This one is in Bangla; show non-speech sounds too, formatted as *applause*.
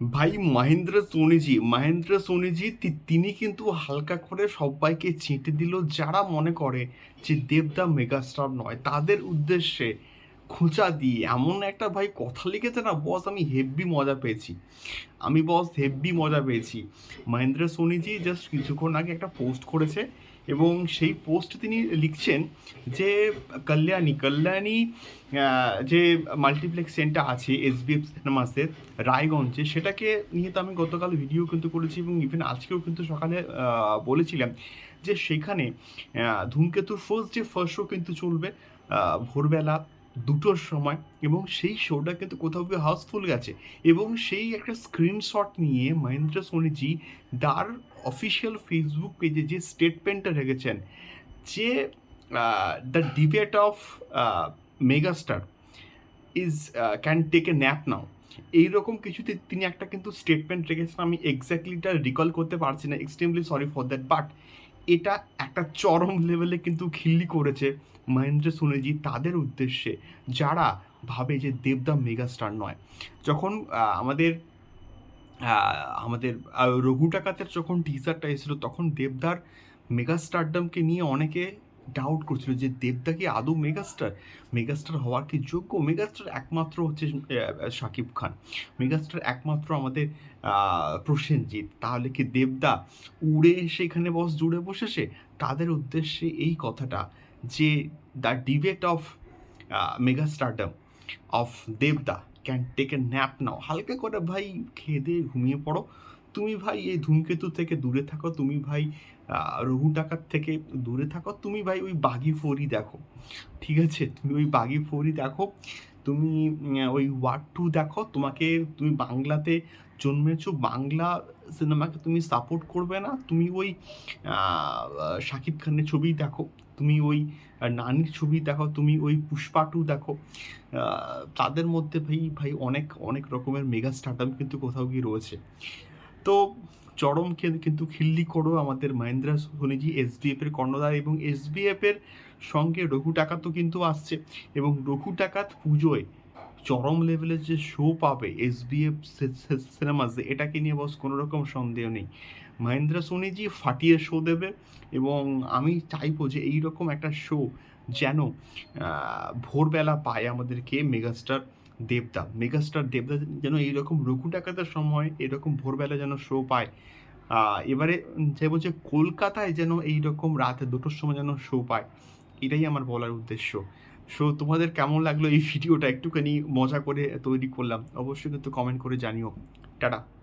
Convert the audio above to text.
ভাই মহেন্দ্র সোনিজি মহেন্দ্র সোনিজি তিনি কিন্তু হালকা করে সবাইকে চেটে দিল, যারা মনে করে যে দেবদা মেগাস্টার নয়, তাদের উদ্দেশ্যে খোঁচা দিয়ে এমন একটা ভাই কথা লিখেছে না, বস আমি হেভি মজা পেয়েছি। আমি বস হেভি মজা পেয়েছি। মহেন্দ্র সোনিজি জাস্ট কিছুক্ষণ আগে একটা পোস্ট করেছে এবং সেই পোস্ট তিনি লিখছেন যে, কল্যাণী কল্যাণী যে মাল্টিপ্লেক্স সেন্টার আছে এস বি এফ সিনেমাসের রায়গঞ্জে, সেটাকে নিয়ে তো আমি গতকাল ভিডিও কিন্তু করেছি এবং ইভেন আজকেও কিন্তু সকালে বলেছিলাম যে সেখানে ধূমকেতুর ফার্স্ট যে ফার্স্ট শো কিন্তু চলবে ভোরবেলা দুটোর সময় এবং সেই শোটা কিন্তু কোথাও গিয়ে হাউসফুল গেছে এবং সেই একটা স্ক্রিনশট নিয়ে মহেন্দ্র সোনিজি তার অফিসিয়াল ফেসবুক পেজে যে স্টেটমেন্টটা রেখেছেন, যে the debate of megastar is can take a nap now এইরকম কিছুতে তিনি একটা কিন্তু স্টেটমেন্ট রেখেছেন, আমি এক্স্যাক্টলিটা রিকল করতে পারছি না extremely sorry for that but এটা একটা চরম লেভেলে কিন্তু খিল্লি করেছে মহেন্দ্র সোনেজি তাদের উদ্দেশ্যে, যারা ভাবে যে দেবদা মেগাস্টার নয়। যখন আমাদের আমাদের রঘু টাকাতের যখন টিজারটা এসেছিল, তখন দেবদার মেগাস্টারডমকে নিয়ে অনেকে ডাউট করছিল যে দেবদা কি আদৌ মেগাস্টার মেগাস্টার হওয়ার কি যোগ্য? মেগাস্টার একমাত্র হচ্ছে শাকিব খান। মেগাস্টার একমাত্র আমাদের প্রসেনজিৎ। তাহলে কি দেবদা উড়ে এসে এখানে বস জুড়ে বসেছে? তাদের উদ্দেশ্যে এই কথাটা যে the debate of megastardom of দেবদা can take a nap now হালকা করে ভাই খেয়ে দিয়ে ঘুমিয়ে পড়ো। তুমি ভাই এই ধূমকেতু থেকে দূরে থাকো, তুমি ভাই রঘু ডাকাত থেকে দূরে থাকো, তুমি ভাই ওই বাগি ফোরই দেখো, ঠিক আছে? তুমি ওই বাগি ফোরই দেখো, তুমি ওই ওয়ার্ড টু দেখো, তোমাকে তুমি বাংলাতে জন্মেছো, বাংলা সিনেমাকে তুমি সাপোর্ট করবে না, তুমি ওই শাকিব খানের ছবি দেখো, তুমি ওই নানির ছবি দেখো, তুমি ওই পুষ্পা টু দেখো তাদের মধ্যে ভাই ভাই অনেক অনেক রকমের মেগা স্টার্টাম কিন্তু কোথাও গিয়ে রয়েছে। তো চরম কিন্তু খিল্লি করো আমাদের মহেন্দ্রা সোনিজি এসবিএফ এর কর্ণধার এবং এসবিএফ এর সঙ্গে রঘু টাকাতও কিন্তু আসছে। এবং রঘু টাকাত পুজোয় চরম লেভেলের যে শো পাবে এসবিএফ সিনেমাসে এটাকে নিয়ে বস কোনো রকম সন্দেহ নেই। মহেন্দ্র সোনিজি ফাটিয়ে শো দেবে এবং আমি চাইব যে এই রকম একটা শো যেন ভোরবেলা পায় আমাদেরকে মেগাস্টার দেবদা মেগাস্টার দেবদা যেন এইরকম রঘু ডাকাতের সময়, এরকম ভোরবেলা যেন শো পায়। এবারে যে বলছে, কলকাতায় যেন এইরকম রাত দুটোর সময় যেন শো পায়। এটাই আমার বলার উদ্দেশ্য। সো তোমাদের কেমন লাগল এই *laughs* ভিডিওটা একটুখানি মজা করে তৈরি করলাম। অবশ্যই কিন্তু কমেন্ট করে জানিও। টাটা।